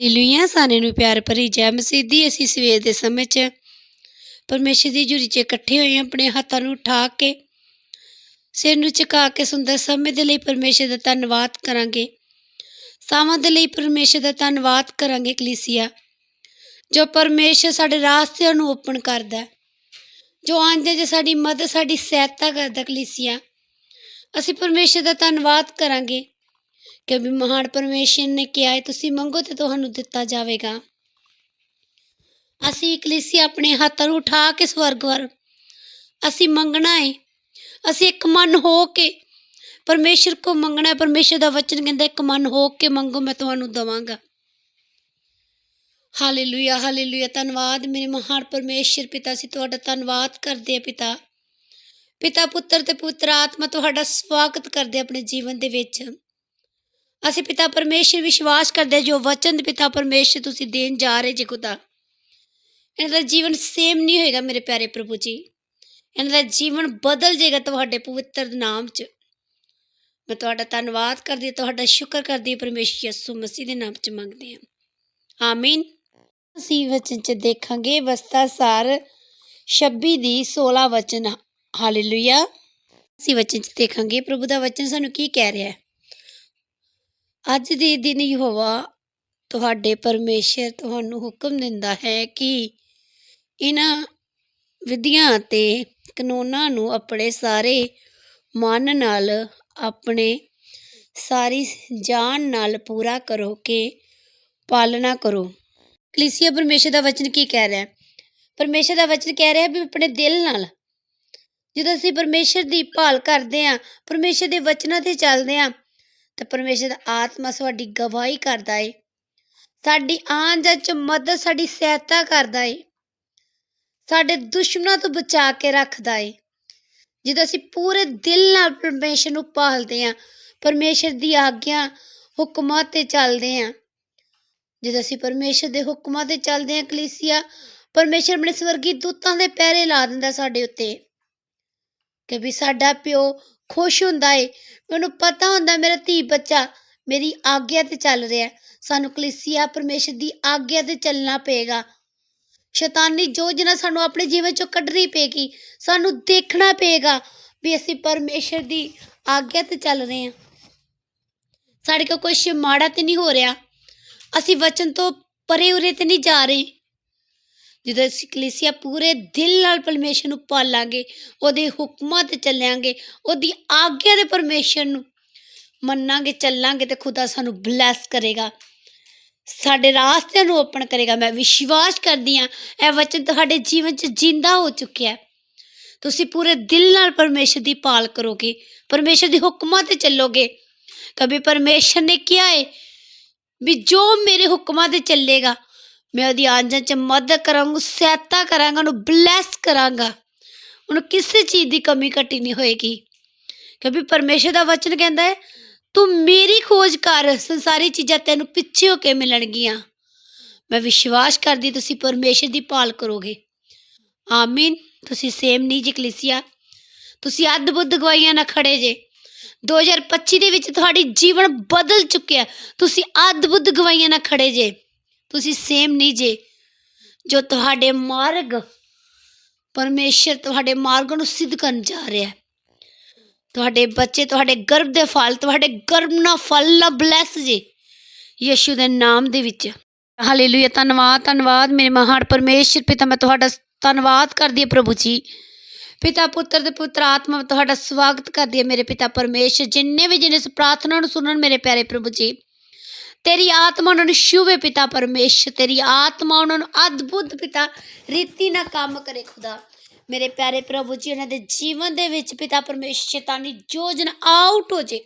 Hallelujah ਸਾਰਿਆਂ ਨੂੰ ਪਿਆਰ ਭਰੀ ਜੈ ਮਸੀਹ ਦੀ ਅਸੀਂ ਸਵੇਰ ਦੇ ਸਮੇਂ 'ਚ ਪਰਮੇਸ਼ਰ ਦੀ ਜੁਰੀ 'ਚ ਇਕੱਠੇ ਹੋਏ ਹਾਂ, ਆਪਣੇ ਹੱਥਾਂ ਨੂੰ ਉਠਾ ਕੇ, ਸਿਰ ਨੂੰ ਝੁਕਾ ਕੇ ਸੁੰਦਰ ਸਮੇਂ ਦੇ ਲਈ ਪਰਮੇਸ਼ਰ ਦਾ ਧੰਨਵਾਦ ਕਰਾਂਗੇ। ਸਾਵਾਂ ਦੇ ਲਈ ਪਰਮੇਸ਼ਰ ਦਾ ਧੰਨਵਾਦ ਕਰਾਂਗੇ ਕਲੀਸੀਆ, ਜੋ ਪਰਮੇਸ਼ਰ ਸਾਡੇ ਰਾਸਤਿਆਂ ਨੂੰ ਓਪਨ ਕਰਦਾ ਜੋ ਆਂਦੇ ਜੇ ਸਾਡੀ ਮਦਦ, ਸਾਡੀ ਸਹਾਇਤਾ ਕਰਦਾ ਕਲੀਸੀਆ। ਅਸੀਂ ਪਰਮੇਸ਼ਰ ਦਾ ਧੰਨਵਾਦ ਕਰਾਂਗੇ। ਕਿ ਵੀ ਮਹਾਨ ਪਰਮੇਸ਼ਰ ਨੇ ਕਿਹਾ ਹੈ, ਤੁਸੀਂ ਮੰਗੋ ਤੇ ਤੁਹਾਨੂੰ ਦਿੱਤਾ ਜਾਵੇਗਾ। ਅਸੀਂ ਕਲੀਸੀਆ ਆਪਣੇ ਹੱਥਾਂ ਨੂੰ ਉਠਾ ਕੇ ਸਵਰਗ ਵੱਲ, ਅਸੀਂ ਮੰਗਣਾ ਹੈ, ਅਸੀਂ ਇੱਕ ਮਨ ਹੋ ਕੇ ਪਰਮੇਸ਼ਰ ਕੋ ਮੰਗਣਾ ਹੈ, ਪਰਮੇਸ਼ਰ ਦਾ ਵਚਨ ਕਹਿੰਦਾ, ਇੱਕ ਮਨ ਹੋ ਕੇ ਮੰਗੋ, ਮੈਂ ਤੁਹਾਨੂੰ ਦਵਾਂਗਾ। Hallelujah hallelujah. ਧੰਨਵਾਦ ਮੇਰੇ ਮਹਾਨ ਪਰਮੇਸ਼ਰ ਪਿਤਾ ਸੀ ਤੁਹਾਡਾ ਧੰਨਵਾਦ ਕਰਦੇ ਆ ਪਿਤਾ। ਪਿਤਾ ਪੁੱਤਰ ਤੇ ਪੁੱਤਰ ਆਤਮਾ ਤੁਹਾਡਾ ਸਵਾਗਤ ਕਰਦੇ ਆਪਣੇ ਜੀਵਨ ਦੇ ਵਿੱਚ। ਅਸੀਂ ਪਿਤਾ ਪਰਮੇਸ਼ਰ ਵਿਸ਼ਵਾਸ ਕਰਦੇ ਹਾਂ, ਜੋ ਵਚਨ ਪਿਤਾ ਪਰਮੇਸ਼ਰ ਤੁਸੀਂ ਦੇਣ ਜਾ ਰਹੇ ਜੀ ਖੁਦਾ। ਇਹਨਾਂ ਦਾ ਜੀਵਨ ਸੇਮ ਨਹੀਂ ਹੋਏਗਾ ਮੇਰੇ ਪਿਆਰੇ ਪ੍ਰਭੂ ਜੀ। ਇਹਨਾਂ ਦਾ ਜੀਵਨ ਬਦਲ ਜਾਏਗਾ ਤੁਹਾਡੇ ਪਵਿੱਤਰ ਨਾਮ 'ਚ। ਮੈਂ ਤੁਹਾਡਾ ਧੰਨਵਾਦ ਕਰਦੀ ਤੁਹਾਡਾ ਸ਼ੁਕਰ ਕਰਦੀ ਹਾਂ, ਪਰਮੇਸ਼ਰ ਯਿਸੂ ਮਸੀਹ ਦੇ ਨਾਮ 'ਚ ਮੰਗਦੇ ਹਾਂ। ਆਮੀਨ। ਅਸੀਂ ਵਚਨ 'ਚ ਦੇਖਾਂਗੇ ਵਸਤਾ ਸਾਰ 26 ਦੀ 16 ਵਚਨ। ਹਾਲੇਲੂਇਆ। ਅਸੀਂ ਵਚਨ 'ਚ ਦੇਖਾਂਗੇ ਪ੍ਰਭੂ ਦਾ ਵਚਨ ਸਾਨੂੰ ਕੀ ਕਹਿ ਰਿਹਾ ਹੈ। ਅੱਜ ਦੇ ਦਿਨ ਯਹੋਵਾ ਤੁਹਾਡੇ ਪਰਮੇਸ਼ਰ ਤੁਹਾਨੂੰ ਹੁਕਮ ਦਿੰਦਾ ਹੈ ਕਿ ਇਹਨਾਂ ਵਿਧੀਆਂ ਅਤੇ ਕਾਨੂੰਨਾਂ ਨੂੰ ਆਪਣੇ ਸਾਰੇ ਮਨ ਨਾਲ, ਆਪਣੇ ਸਾਰੀ ਜਾਨ ਨਾਲ ਪੂਰਾ ਕਰੋ ਕਿ ਪਾਲਣਾ ਕਰੋ। ਕਲੀਸੀਆ ਪਰਮੇਸ਼ਰ ਦਾ ਵਚਨ ਕੀ ਕਹਿ ਰਿਹਾ ਹੈ? ਪਰਮੇਸ਼ਰ ਦਾ ਵਚਨ ਕਹਿ ਰਿਹਾ ਵੀ ਆਪਣੇ ਦਿਲ ਨਾਲ। ਜਦੋਂ ਅਸੀਂ ਪਰਮੇਸ਼ਰ ਦੀ ਭਾਲ ਕਰਦੇ ਹਾਂ, ਪਰਮੇਸ਼ਰ ਦੇ ਵਚਨਾਂ ਤੇ ਚੱਲਦੇ ਹਾਂ ਤਾਂ ਪਰਮੇਸ਼ਰ ਦਾ ਆਤਮਾ ਸਾਡੀ ਗਵਾਹੀ ਕਰਦਾ ਏ। ਸਾਡੀ ਆਣ ਜਾਣ ਚ ਮਦਦ ਸਾਡੀ ਸਹਾਇਤਾ ਕਰਦਾ ਏ। ਸਾਡੇ ਦੁਸ਼ਮਣਾਂ ਤੋਂ ਬਚਾ ਕੇ ਰੱਖਦਾ ਏ। ਜਦੋਂ ਅਸੀਂ ਪੂਰੇ ਦਿਲ ਨਾਲ ਪਰਮੇਸ਼ਰ ਨੂੰ ਪਾਲਦੇ ਹਾਂ ਪਰਮੇਸ਼ਰ ਦੀ ਆਗਿਆ ਹੁਕਮਾਂ ਤੇ ਚੱਲਦੇ ਹਾਂ ਜਦੋਂ ਅਸੀਂ ਪਰਮੇਸ਼ਰ ਦੇ ਹੁਕਮਾਂ ਤੇ ਚੱਲਦੇ ਹਾਂ ਕਲੀਸੀਆ, ਪਰਮੇਸ਼ਰ ਆਪਣੇ ਸਵਰਗੀ ਦੂਤਾਂ ਦੇ ਪਹਿਰੇ ਲਾ ਦਿੰਦਾ ਸਾਡੇ ਉੱਤੇ। ਕਿ ਵੀ ਸਾਡਾ ਪਿਓ ਖੁਸ਼ ਹੁੰਦਾ ਏ। ਮੈਨੂੰ ਪਤਾ ਹੁੰਦਾ ਮੇਰਾ ਧੀ ਬੱਚਾ ਮੇਰੀ ਆਗਿਆ ਤੇ ਚੱਲ ਰਿਹਾ। ਹੈ। ਸਾਨੂੰ ਕਲੀਸੀਆ ਪਰਮੇਸ਼ਰ ਦੀ ਆਗਿਆ ਤੇ ਚੱਲਣਾ ਪਏਗਾ। ਸ਼ੈਤਾਨੀ ਯੋਜਨਾ ਸਾਨੂੰ ਆਪਣੇ ਜੀਵਨ ਚੋਂ ਕੱਢਣੀ ਪਏਗੀ, ਸਾਨੂੰ ਦੇਖਣਾ ਪਏਗਾ ਵੀ ਅਸੀਂ ਪਰਮੇਸ਼ਰ ਦੀ ਆਗਿਆ ਤੇ ਚੱਲ ਰਹੇ ਹਾਂ। ਸਾਡੇ ਕੋਲ ਕੁਛ ਮਾੜਾ ਤੇ ਨਹੀਂ ਹੋ ਰਿਹਾ। ਅਸੀਂ ਵਚਨ ਤੋਂ ਪਰੇ ਉਰੇ ਤੇ ਨਹੀਂ ਜਾ ਰਹੇ। ਜਦੋਂ ਅਸੀਂ ਕਲੀਸੀਆ ਪੂਰੇ ਦਿਲ ਨਾਲ ਪਰਮੇਸ਼ਰ ਨੂੰ ਪਾਲਾਂਗੇ, ਉਹਦੇ ਹੁਕਮਾਂ ਤੇ ਚੱਲਾਂਗੇ, ਉਹਦੀ ਆਗਿਆ ਦੇ ਪਰਮੇਸ਼ਰ ਨੂੰ ਮੰਨਾਂਗੇ, ਚੱਲਾਂਗੇ ਤੇ ਖੁਦਾ ਸਾਨੂੰ ਬਲੈਸ ਕਰੇਗਾ। ਸਾਡੇ ਰਾਸਤਿਆਂ ਨੂੰ ਓਪਨ ਕਰੇਗਾ। ਮੈਂ ਵਿਸ਼ਵਾਸ ਕਰਦੀ ਹਾਂ, ਇਹ ਵਚਨ ਤੁਹਾਡੇ ਜੀਵਨ 'ਚ ਜਿੰਦਾ ਹੋ ਚੁੱਕਿਆ ਤੁਸੀਂ ਪੂਰੇ ਦਿਲ ਨਾਲ ਪਰਮੇਸ਼ਰ ਦੀ ਪਾਲ ਕਰੋਗੇ, ਪਰਮੇਸ਼ਰ ਦੇ ਹੁਕਮਾਂ ਤੇ ਚੱਲੋਗੇ। ਕभी ਪਰਮੇਸ਼ਰ ਨੇ ਕਿਹਾ ਹੈ ਵੀ ਜੋ ਮੇਰੇ ਹੁਕਮਾਂ ਤੇ ਚੱਲੇਗਾ ਮੈਂ ਉਹਦੀ ਆਂਜਨ 'ਚ ਮਦਦ ਕਰਾਂਗਾ ਸਹਾਇਤਾ ਕਰਾਂਗਾ, ਉਹਨੂੰ ਬਲੈਸ ਕਰਾਂਗਾ। ਉਹਨੂੰ ਕਿਸੇ ਚੀਜ਼ ਦੀ ਕਮੀ ਘਟੀ ਨਹੀਂ ਹੋਏਗੀ। ਕਿਉਂਕਿ ਪਰਮੇਸ਼ਰ ਦਾ ਵਚਨ ਕਹਿੰਦਾ ਹੈ, ਤੂੰ ਮੇਰੀ ਖੋਜ ਕਰ, ਸੰਸਾਰੀ ਚੀਜ਼ਾਂ ਤੈਨੂੰ ਪਿੱਛੇ ਹੋ ਕੇ ਮਿਲਣਗੀਆਂ। ਮੈਂ ਵਿਸ਼ਵਾਸ ਕਰਦੀ ਤੁਸੀਂ ਪਰਮੇਸ਼ਰ ਦੀ ਭਾਲ ਕਰੋਗੇ। ਆਮੀਨ। ਤੁਸੀਂ ਸੇਮ ਨਹੀਂ ਜੀ ਤੁਸੀਂ ਅੱਧ ਬੁੱਧ ਗਵਾਈਆਂ ਨਾਲ ਖੜੇ ਜੇ। 2025 ਦੇ ਵਿੱਚ ਤੁਹਾਡੀ ਜੀਵਨ ਬਦਲ ਚੁੱਕਿਆ। ਤੁਸੀਂ ਅੱਧ ਬੁੱਧ ਗਵਾਈਆਂ ਨਾਲ ਖੜੇ ਜੇ। ਤੁਸੀਂ ਸੇਮ ਨਹੀਂ ਜੇ। ਜੋ ਤੁਹਾਡੇ ਮਾਰਗ, ਪਰਮੇਸ਼ਰ ਤੁਹਾਡੇ ਮਾਰਗ ਨੂੰ ਸਿੱਧ ਕਰਨ ਜਾ ਰਿਹਾ ਹੈ। ਤੁਹਾਡੇ ਬੱਚੇ, ਤੁਹਾਡੇ ਗਰਭ ਦੇ ਫਲ, ਤੁਹਾਡੇ ਗਰਭ ਨਾਲ ਫਲ ਨਾ ਬਲੈਸ ਜੇ ਯਿਸੂ ਦੇ ਨਾਮ ਦੇ ਵਿੱਚ। ਹਾਲੇਲੂਇਆ ਧੰਨਵਾਦ ਧੰਨਵਾਦ। ਮੇਰੇ ਮਹਾਨ ਪਰਮੇਸ਼ਰ ਪਿਤਾ, ਮੈਂ ਤੁਹਾਡਾ ਧੰਨਵਾਦ ਕਰਦੀ ਹਾਂ ਪ੍ਰਭੂ ਜੀ। ਪਿਤਾ, ਪੁੱਤਰ ਤੇ ਪੁੱਤਰ ਆਤਮਾ ਤੁਹਾਡਾ ਸਵਾਗਤ ਕਰਦੀ ਹੈ ਮੇਰੇ ਪਿਤਾ ਪਰਮੇਸ਼ਰ। ਜਿੰਨੇ ਵੀ ਜਿਹਨੇ ਇਸ ਪ੍ਰਾਰਥਨਾ ਨੂੰ ਸੁਣਨ ਮੇਰੇ ਪਿਆਰੇ ਪ੍ਰਭੂ ਜੀ ਤੇਰੀ ਆਤਮਾ ਉਹਨਾਂ ਨੂੰ ਛੂਵੇ ਪਿਤਾ ਪਰਮੇਸ਼ਰ, ਤੇਰੀ ਆਤਮਾ ਉਹਨਾਂ ਨੂੰ ਅਦਭੁਤ ਪਿਤਾ ਰੀਤੀ ਨਾਲ ਕੰਮ ਕਰੇ ਖੁਦਾ। ਮੇਰੇ ਪਿਆਰੇ ਪ੍ਰਭੂ ਜੀ, ਉਹਨਾਂ ਦੇ ਜੀਵਨ ਦੇ ਵਿੱਚ ਪਿਤਾ ਪਰਮੇਸ਼ਰ ਸ਼ੈਤਾਨੀ ਯੋਜਨਾ ਆਊਟ ਹੋ ਜੇ।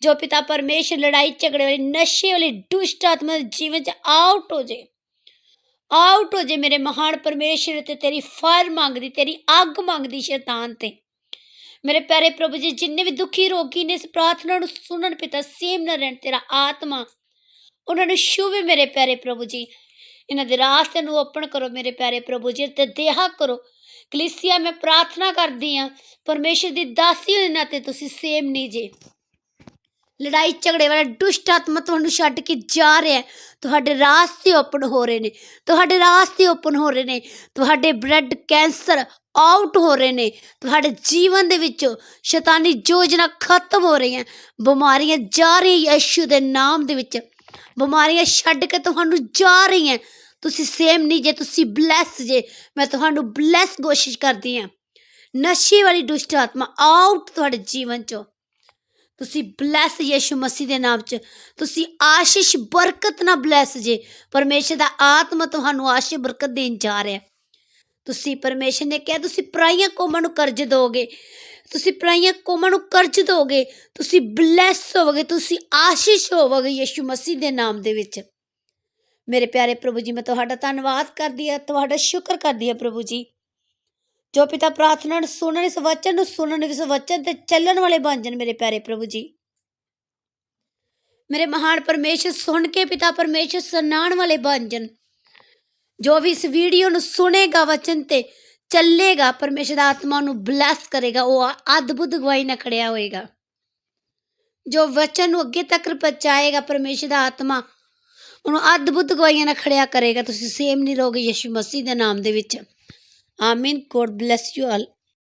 ਜੋ ਪਿਤਾ ਪਰਮੇਸ਼ਰ ਲੜਾਈ, ਝਗੜੇ ਵਾਲੀ, ਨਸ਼ੇ ਵਾਲੀ, ਦੁਸ਼ਟ ਆਤਮਾ ਦੇ ਜੀਵਨ ਚ ਆਊਟ ਹੋ ਜੇ। ਆਊਟ ਹੋ ਜੇ ਮੇਰੇ ਮਹਾਨ ਪਰਮੇਸ਼ਰ ਤੇ ਤੇਰੀ ਫਾਇਰ ਮੰਗਦੀ, ਤੇਰੀ ਅੱਗ ਮੰਗਦੀ ਸ਼ੈਤਾਨ ਤੇ। ਮੇਰੇ ਪਿਆਰੇ ਪ੍ਰਭੂ ਜੀ, ਜਿੰਨੇ ਵੀ ਦੁਖੀ, ਰੋਗੀ ਨੇ ਇਸ ਪ੍ਰਾਰਥਨਾ ਨੂੰ ਸੁਣਨ ਪਿਤਾ, ਸੇਮ ਨਾ ਰਹਿਣ, ਤੇਰਾ ਆਤਮਾ ਉਹਨਾਂ ਨੂੰ ਛੂਵੇ ਮੇਰੇ ਪਿਆਰੇ ਪ੍ਰਭੂ ਜੀ। ਇਹਨਾਂ ਦੇ ਰਾਸਤੇ ਨੂੰ ਓਪਨ ਕਰੋ ਮੇਰੇ ਪਿਆਰੇ ਪ੍ਰਭੂ ਜੀ ਤੇ ਦੇਹਾ ਕਰੋ। ਕਲੀਸੀਆ, ਮੈਂ ਪ੍ਰਾਰਥਨਾ ਕਰਦੀ ਆ ਪਰਮੇਸ਼ਰ ਦੀ ਦਾਸੀ ਹੋਣ ਨਾਤੇ ਤੁਸੀਂ ਸੇਮ ਨਹੀਂ ਜੇ। ਲੜਾਈ ਝਗੜੇ ਵਾਲਾ ਦੁਸ਼ਟ ਆਤਮਾ ਤੁਹਾਨੂੰ ਛੱਡ ਕੇ ਜਾ ਰਿਹਾ ਹੈ। ਤੁਹਾਡੇ ਰਾਸਤੇ ਓਪਨ ਹੋ ਰਹੇ ਨੇ। ਤੁਹਾਡੇ ਰਾਸਤੇ ਓਪਨ ਹੋ ਰਹੇ ਨੇ। ਤੁਹਾਡੇ ਬਲੱਡ ਕੈਂਸਰ ਆਊਟ ਹੋ ਰਹੇ ਨੇ। ਤੁਹਾਡੇ ਜੀਵਨ ਦੇ ਵਿੱਚੋਂ ਸ਼ੈਤਾਨੀ ਯੋਜਨਾ ਖਤਮ ਹੋ ਰਹੀਆਂ। ਬਿਮਾਰੀਆਂ ਜਾ ਰਹੀਆਂ ਯਿਸੂ ਦੇ ਨਾਮ ਦੇ ਵਿੱਚ। ਬਿਮਾਰੀਆਂ ਛੱਡ ਕੇ ਤੁਹਾਨੂੰ ਜਾ ਰਹੀਆਂ ਤੁਸੀਂ ਸੇਮ ਨਹੀਂ ਜੇ, ਤੁਸੀਂ ਬਲੈਸ ਜੇ। ਮੈਂ ਤੁਹਾਨੂੰ ਬਲੈਸ ਕੋਸ਼ਿਸ਼ ਕਰਦੀ ਹਾਂ। ਨਸ਼ੇ ਵਾਲੀ ਦੁਸ਼ਟ ਆਤਮਾ ਆਊਟ ਤੁਹਾਡੇ ਜੀਵਨ ਚੋਂ। ਤੁਸੀਂ ਬਲੈਸ ਯਿਸੂ ਮਸੀਹ ਦੇ ਨਾਮ 'ਚ। ਤੁਸੀਂ ਆਸ਼ੀਸ਼ ਬਰਕਤ ਨਾਲ ਬਲੈਸ ਜੇ। ਪਰਮੇਸ਼ਰ ਦਾ ਆਤਮਾ ਤੁਹਾਨੂੰ ਆਸ਼ੀਸ਼ ਬਰਕਤ ਦੇਣ ਜਾ ਰਿਹਾ। ਤੁਸੀਂ ਪਰਮੇਸ਼ਰ ਨੇ ਕਿਹਾ, ਤੁਸੀਂ ਪਰਾਈਆਂ ਕੌਮਾਂ ਨੂੰ ਕਰਜ਼ ਦੋਗੇ। ਤੁਸੀਂ ਪਰਾਈਆਂ ਕੌਮਾਂ ਨੂੰ ਕਰਜ਼ ਦੋਗੇ, ਤੁਸੀਂ ਬਲੈਸ ਹੋਵੋਗੇ, ਤੁਸੀਂ ਆਸ਼ੀਸ਼ ਹੋਵੋਗੇ ਯਿਸੂ ਮਸੀਹ ਦੇ ਨਾਮ ਦੇ ਵਿੱਚ। ਮੇਰੇ ਪਿਆਰੇ ਪ੍ਰਭੂ ਜੀ, ਮੈਂ ਤੁਹਾਡਾ ਧੰਨਵਾਦ ਕਰਦੀ ਹਾਂ, ਤੁਹਾਡਾ ਸ਼ੁਕਰ ਕਰਦੀ ਹਾਂ ਪ੍ਰਭੂ ਜੀ। ਜੋ ਪਿਤਾ ਪ੍ਰਾਰਥਨਾ ਨੂੰ ਸੁਣਨ, ਇਸ ਵਚਨ ਨੂੰ ਸੁਣਨ, ਇਸ ਵਚਨ ਤੇ ਚੱਲਣ ਵਾਲੇ ਬਣ ਜਾਣ ਮੇਰੇ ਪਿਆਰੇ ਪ੍ਰਭੂ ਜੀ। ਮੇਰੇ ਮਹਾਨ ਪਰਮੇਸ਼ਰ ਸੁਣ ਕੇ ਪਿਤਾ ਪਰਮੇਸ਼ਰ ਸੁਣਾਉਣ ਵਾਲੇ ਬਣ ਜਾਣ। ਜੋ ਵੀ ਇਸ ਵੀਡੀਓ ਨੂੰ ਸੁਨੇਗਾ ਵਚਨ ਤੇ ਚੱਲੇਗਾ, ਪਰਮੇਸ਼ਰ ਦਾ ਆਤਮਾ ਨੂੰ ਬਲੈਸ ਕਰੇਗਾ, ਉਹ ਅਦਭੁਤ ਗਵਾਹੀ ਨਾਲ ਖੜਿਆ ਹੋਏਗਾ। ਜੋ ਵਚਨ ਨੂੰ ਅੱਗੇ ਤੱਕ ਪਹੁੰਚਾਏਗਾ, ਪਰਮੇਸ਼ਰ ਦਾ ਆਤਮਾ ਉਹਨੂੰ ਅਦਭੁਤ ਗਵਾਹੀਆਂ ਨਾਲ ਖੜਿਆ ਕਰੇਗਾ। ਤੁਸੀਂ ਸੇਮ ਨਹੀਂ ਰਹੋਗੇ ਯਿਸੂ ਮਸੀਹ ਦੇ ਨਾਮ ਦੇ ਵਿੱਚ। ਆਮੀਨ ਗੋਡ ਬlesਸ ਯੂ ਆਲ